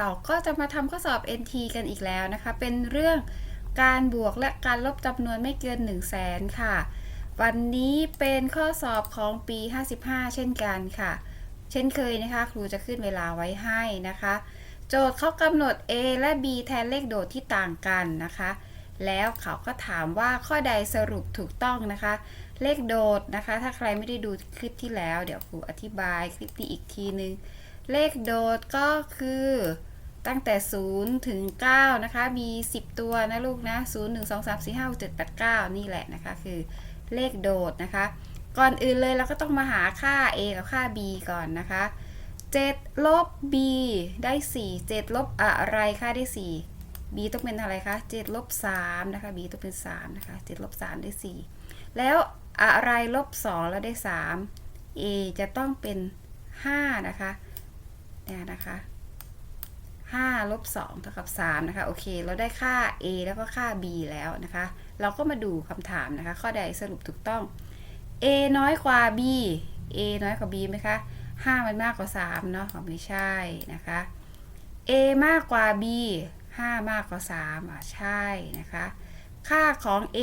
เราก็จะมาทำข้อสอบ NT กันอีกแล้วนะคะ เป็นเรื่องการบวกและการลบจำนวนไม่เกิน 1 0 0 0 0แสนค่ะ วันนี้เป็นข้อสอบของปี 55 เช่นกันค่ะ เช่นเคยนะคะ ครูจะขึ้นเวลาไว้ให้นะคะ โจทย์เขากำหนด A และ B แทนเลขโดดที่ต่างกันนะคะ แล้วเขาก็ถามว่าข้อใดสรุปถูกต้องนะคะ เลขโดดนะคะ ถ้าใครไม่ได้ดูคลิปที่แล้ว เดี๋ยวครูอธิบายคลิปนี้อีกทีนึงเลขโดดก็คือ ตั้งแต่ 0 ถึง 9 นะคะ มี 10 ตัวนะลูกนะ 0 1 2 3 4 5 6 7 8 9 นี่แหละนะคะ คือเลขโดดนะคะ ก่อนอื่นเลยเราก็ต้องมาหาค่า a กับค่า b ก่อนนะคะ 7 ลบ b ได้ 4 7 ลบอะไรค่าได้ 4 b ต้องเป็นอะไรคะ 7 ลบ 3 นะคะ b ต้องเป็น 3 นะคะ 7 ลบ 3 ได้ 4 แล้วอะไรลบ 2 แล้วได้ 3 a จะต้องเป็น 5 นะคะเนี่ยนะคะ 5ลบ2เท่ากับ3นะคะโอเค เราได้ค่า a แล้วก็ค่า b แล้วนะคะ เราก็มาดูคำถามนะคะ ข้อใดสรุปถูกต้อง a น้อยกว่า b a น้อยกว่า b ไหมคะ5มันมากกว่า3เนาะไม่ใช่นะคะ a มากกว่า b 5 มากกว่า3อะใช่นะคะ ค่าของ a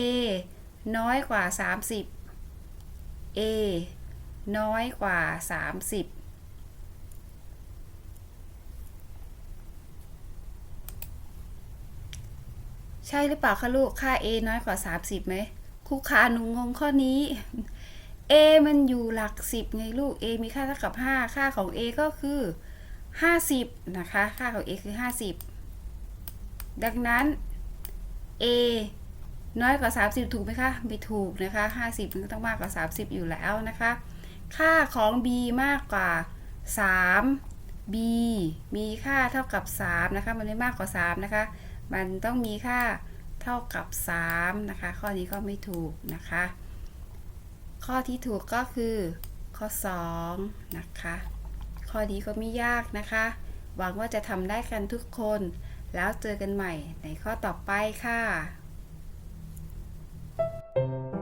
น้อยกว่า 30 a น้อยกว่า 30 ใช่หรือเปล่าคะลูก ค่า a น้อยกว่า 30ไหมครูขาหนูงงข้อนี้ a มันอยู่หลัก 10 ไงลูก a มีค่าเท่ากับ 5 ค่าของ a ก็คือ 50 นะคะ ค่าของ a คือ 50 ดังนั้น a น้อยกว่า 30 ถูกไหมคะ ไม่ถูกนะคะ 50 มันต้องมากกว่า 30 อยู่แล้วนะคะ ค่าของ b มากกว่า 3 b มีค่าเท่ากับ 3 นะคะ มันไม่มากกว่า 3 นะคะ มันต้องมีค่าเท่ากับ 3 นะคะ ข้อนี้ก็ไม่ถูกนะคะ ข้อที่ถูกก็คือ ข้อ 2 นะคะ ข้อนี้ก็ไม่ยากนะคะ หวังว่าจะทำได้กันทุกคน แล้วเจอกันใหม่ในข้อต่อไปค่ะ thank you